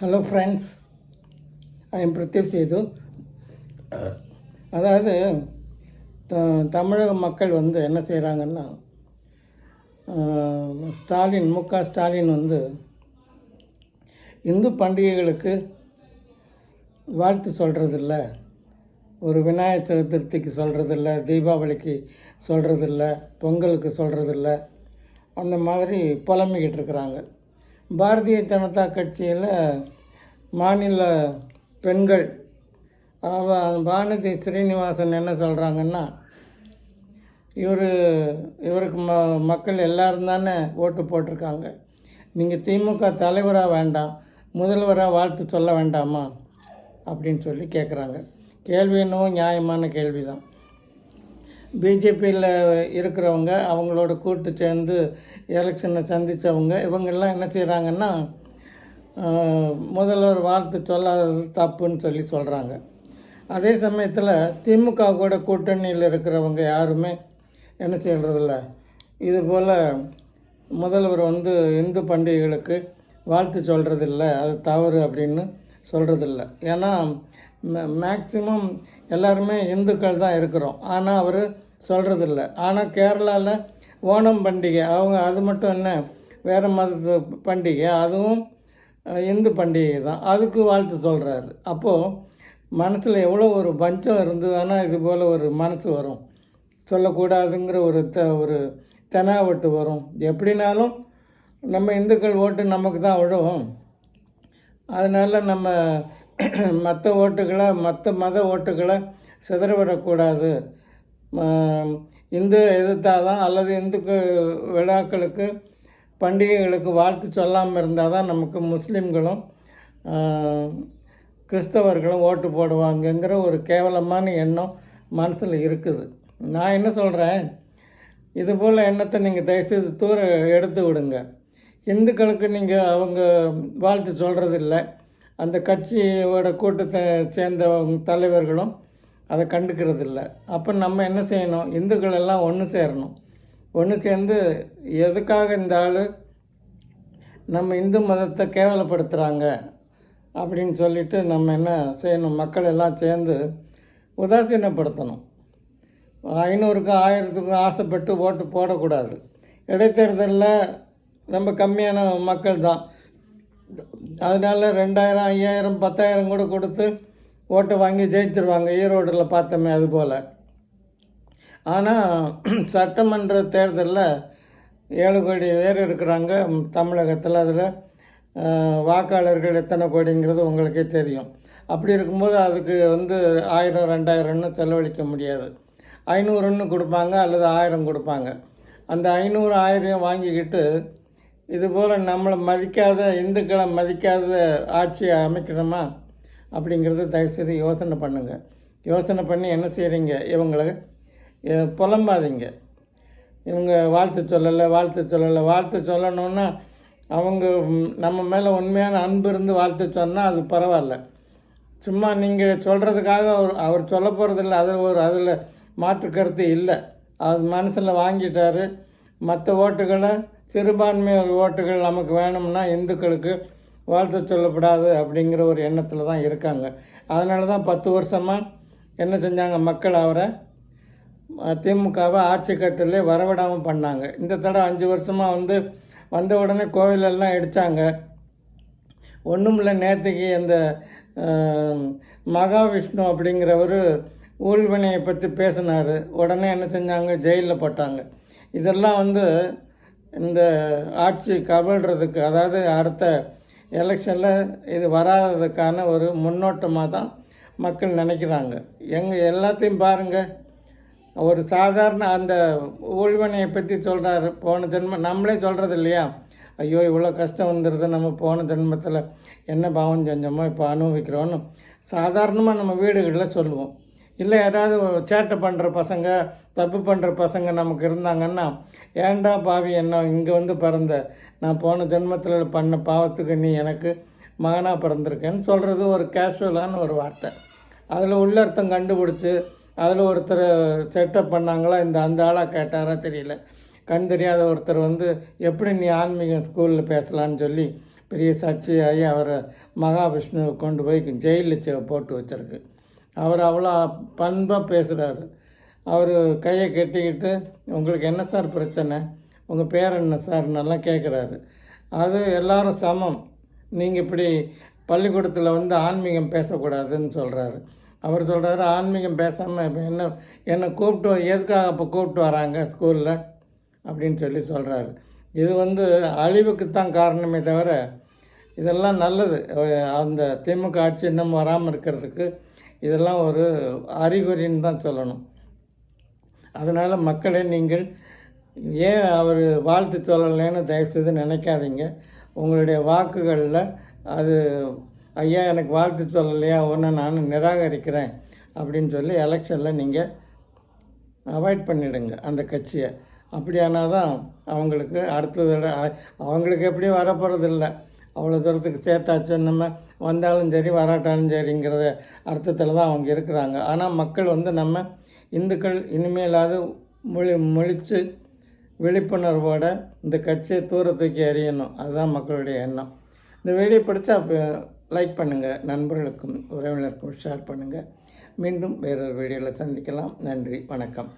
Hello friends I am Pradeep Sethu அதாவது the தமிழக மக்கள் வந்து என்ன செய்கிறாங்கன்னா ஸ்டாலின் மு க ஸ்டாலின் வந்து இந்து பண்டிகைகளுக்கு வாழ்த்து சொல்கிறதில்ல ஒரு விநாயகர் சதுர்த்திக்கு சொல்கிறதில்ல தீபாவளிக்கு சொல்கிறதில்ல பொங்கலுக்கு சொல்கிறதில்ல அந்த மாதிரி புலம்பிக்கிட்டு இருக்கிறாங்க. பாரதிய ஜனதா கட்சியில் மாநில பெண்கள் அவ வானதி ஸ்ரீனிவாசன் என்ன சொல்கிறாங்கன்னா இவர் இவருக்கு ம மக்கள் எல்லாரும் தானே ஓட்டு போட்டிருக்காங்க. நீங்கள் திமுக தலைவராக வேண்டாம் முதல்வராக வாழ்த்து சொல்ல வேண்டாமா? அப்படின்னு சொல்லி கேட்குறாங்க கேள்வி என்னவோ நியாயமான கேள்வி தான் பிஜேபியில் இருக்கிறவங்க அவங்களோட கூட்டு சேர்ந்து எலெக்ஷனை சந்தித்தவங்க இவங்கெல்லாம் என்ன செய்கிறாங்கன்னா முதல்வர் வாழ்த்து சொல்லாதது தப்புன்னு சொல்லி சொல்கிறாங்க அதே சமயத்தில் திமுக கூட கூட்டணியில் இருக்கிறவங்க யாருமே என்ன செய்கிறதில்ல இது போல் முதல்வர் வந்து இந்து பண்டிகைகளுக்கு வாழ்த்து சொல்கிறதில்ல அது தவறு அப்படின்னு சொல்கிறதில்ல ஏன்னா மேக்சிமம் எல்லாருமே இந்துக்கள் தான் இருக்கிறோம். ஆனால் அவர் சொல்கிறதில்ல ஆனால் கேரளாவில் ஓணம் பண்டிகை அவங்க அது மட்டும் என்ன வேறு மதத்து பண்டிகை அதுவும் இந்து பண்டிகை தான். அதுக்கு வாழ்த்து சொல்கிறாரு அப்போது மனசில் எவ்வளோ ஒரு பஞ்சம் இருந்ததுன்னா இது போல் ஒரு மனசு வரும். சொல்லக்கூடாதுங்கிற ஒரு த ஒரு தெனாவட்டு வரும். எப்படினாலும் நம்ம இந்துக்கள் ஓட்டு நமக்கு தான் விழும். அதனால் நம்ம மற்ற ஓட்டுகளை மற்ற மத ஓட்டுகளை சிதற விடக்கூடாது இந்து எதிர்த்தால் தான் அல்லது இந்துக்கு விழாக்களுக்கு பண்டிகைகளுக்கு வாழ்த்து சொல்லாமல் இருந்தால் தான் நமக்கு முஸ்லீம்களும் கிறிஸ்தவர்களும் ஓட்டு போடுவாங்கங்கிற ஒரு கேவலமான எண்ணம் மனசில் இருக்குது. நான் என்ன சொல்கிறேன் இது போல் எண்ணத்தை நீங்கள் தயவுசெய்து தூர எடுத்து விடுங்க. இந்துக்களுக்கு நீங்கள் அவங்க வாழ்த்து சொல்கிறதில்ல அந்த கட்சியோட கூட்டத்தை சேர்ந்தவங்க தலைவர்களும் அதை கண்டுக்கிறதில்ல. அப்போ நம்ம என்ன செய்யணும்? இந்துக்கள் எல்லாம் ஒன்று சேரணும். ஒன்று சேர்ந்து எதுக்காக இந்த ஆள் நம்ம இந்து மதத்தை கேவலப்படுத்துகிறாங்க அப்படின்னு சொல்லிட்டு நம்ம என்ன செய்யணும்? மக்கள் எல்லாம் சேர்ந்து உதாசீனப்படுத்தணும். ஐநூறுக்கும் ஆயிரத்துக்கும் ஆசைப்பட்டு ஓட்டு போடக்கூடாது. இடைத்தேர்தலில் ரொம்ப கம்மியான மக்கள் தான். அதனால் ரெண்டாயிரம் ஐயாயிரம் பத்தாயிரம் கூட கொடுத்து ஓட்டை வாங்கி ஜெயிச்சிருவாங்க. ஈரோடில் பார்த்தோமே அது போல். ஆனால் சட்டமன்ற தேர்தலில் ஏழு கோடி பேர் இருக்கிறாங்க. தமிழகத்தில் அதில் வாக்காளர்கள் எத்தனை கோடிங்கிறது உங்களுக்கே தெரியும். அப்படி இருக்கும்போது அதுக்கு வந்து ஆயிரம் ரெண்டாயிரம்னு செலவழிக்க முடியாது. ஐநூறுன்னு கொடுப்பாங்க அல்லது ஆயிரம் கொடுப்பாங்க. அந்த ஐநூறு ஆயிரம் வாங்கிக்கிட்டு இதுபோல் நம்மளை மதிக்காத இந்துக்களை மதிக்காத ஆட்சியை அமைக்கணுமா? அப்படிங்கிறத தயவுசெய்து யோசனை பண்ணுங்கள் யோசனை பண்ணி என்ன செய்கிறீங்க இவங்களை புலம்பாதீங்க. இவங்க வாழ்த்து சொல்லலை வாழ்த்து சொல்லலை. வாழ்த்து சொல்லணுன்னா அவங்க நம்ம மேலே உண்மையான அன்பு இருந்து வாழ்த்து சொன்னால் அது பரவாயில்ல. சும்மா நீங்கள் சொல்கிறதுக்காக அவர் அவர் சொல்ல போகிறதில்ல அதில் ஒரு அதில் மாற்று கருத்து இல்லை. அது மனசில் வாங்கிட்டார். மற்ற ஓட்டுகளை சிறுபான்மை ஓட்டுகள் நமக்கு வேணும்னா இந்துக்களுக்கு வாழ்த்து சொல்லப்படாது அப்படிங்கிற ஒரு எண்ணத்தில் தான் இருக்காங்க. அதனால தான் பத்து வருஷமாக என்ன செஞ்சாங்க? மக்கள் அவரை திமுகவை ஆட்சி கட்டிலே வரவிடாமல் பண்ணாங்க. இந்த தடவை அஞ்சு வருஷமாக வந்து வந்த உடனே கோவிலெல்லாம் இடித்தாங்க ஒன்றும் இல்லை நேற்றுக்கு அந்த மகாவிஷ்ணு அப்படிங்கிறவர் ஊழ்வினையை பற்றி பேசினார். உடனே என்ன செஞ்சாங்க? ஜெயிலில் போட்டாங்க. இதெல்லாம் வந்து இந்த ஆட்சி கவிழ்கிறதுக்கு அதாவது அடுத்த எலெக்ஷனில் இது வராததுக்கான ஒரு முன்னோட்டமாக தான் மக்கள் நினைக்கிறாங்க. எங்கள் எல்லாத்தையும் பாருங்கள் ஒரு சாதாரண அந்த ஊழ்வினையை பற்றி சொல்கிறாரு போன ஜென்மம் நம்மளே சொல்கிறது இல்லையா? ஐயோ இவ்வளோ கஷ்டம் வந்துடுது நம்ம போன ஜென்மத்தில் என்ன பாவம் செஞ்சோமோ இப்போ அனுபவிக்கிறோன்னு சாதாரணமாக நம்ம வீடுகளில் சொல்லுவோம். இல்லை யாராவது சேட்டை பண்ணுற பசங்க தப்பு பண்ணுற பசங்க நமக்கு இருந்தாங்கன்னா ஏண்டா பாவி என்ன இங்கே வந்து பிறந்த? நான் போன ஜென்மத்தில் பண்ண பாவத்துக்கு நீ எனக்கு மகனாக பிறந்திருக்கேன்னு சொல்கிறது ஒரு கேஷுவலான ஒரு வார்த்தை. அதில் உள்ளர்த்தம் கண்டுபிடிச்சி அதில் ஒருத்தர் செட்டப் பண்ணாங்களா இந்த அந்த ஆளாக கேட்டாரா தெரியல. கண் தெரியாத ஒருத்தர் வந்து எப்படி நீ ஆன்மீக ஸ்கூலில் பேசலான்னு சொல்லி பெரிய சர்ச்சையாகி அவரை மகாவிஷ்ணுவை கொண்டு போய் ஜெயிலில் போட்டு வச்சிருக்கு. அவர் அவ்வளோ பண்பாக பேசுகிறாரு. அவர் கையை கட்டிக்கிட்டு உங்களுக்கு என்ன சார் பிரச்சனை? உங்கள் பேர் என்ன சார்? நல்லா கேட்குறாரு அது எல்லாரும் சமம். நீங்கள் இப்படி பள்ளிக்கூடத்தில் வந்து ஆன்மீகம் பேசக்கூடாதுன்னு சொல்கிறாரு அவர் சொல்கிறாரு ஆன்மீகம் பேசாமல் இப்போ என்ன என்னை கூப்பிட்டு எதுக்காக அப்போ கூப்பிட்டு வராங்க ஸ்கூலில்? அப்படின்னு சொல்லி சொல்கிறாரு இது வந்து அழிவுக்கு தான் காரணமே தவிர இதெல்லாம் நல்லது. அந்த திமுக ஆட்சி இன்னும் வராமல் இருக்கிறதுக்கு இதெல்லாம் ஒரு அறிகுறின்னு தான் சொல்லணும். அதனால் மக்களை நீங்கள் ஏன் அவர் வாழ்த்து சொல்லலைன்னு தயவுசெய்து நினைக்காதீங்க. உங்களுடைய வாக்குகளில் அது ஐயா எனக்கு வாழ்த்து சொல்லலையா? ஒன்று நான் நிராகரிக்கிறேன். அப்படின்னு சொல்லி எலெக்ஷனில் நீங்கள் அவாய்ட் பண்ணிவிடுங்க அந்த கட்சியை. அப்படியானா தான் அவங்களுக்கு அடுத்த தடவை அவங்களுக்கு எப்படியும் வரப்போகிறது இல்லை அவ்வளோ தூரத்துக்கு சேர்த்தாச்சு நம்ம வந்தாலும் சரி வராட்டாலும் சரிங்கிறத அர்த்தத்தில் தான் அவங்க இருக்கிறாங்க. ஆனால் மக்கள் வந்து நம்ம இந்துக்கள் இனிமேலாவது மொழி மொழித்து விழிப்புணர்வோட இந்த கட்சியை தூர தூக்கி எறியணும். அதுதான் மக்களுடைய எண்ணம். இந்த வீடியோ பிடிச்சா லைக் பண்ணுங்கள் நண்பர்களுக்கும் உறவினருக்கும் ஷேர் பண்ணுங்கள் மீண்டும் வேறொரு வீடியோவில் சந்திக்கலாம். நன்றி வணக்கம்.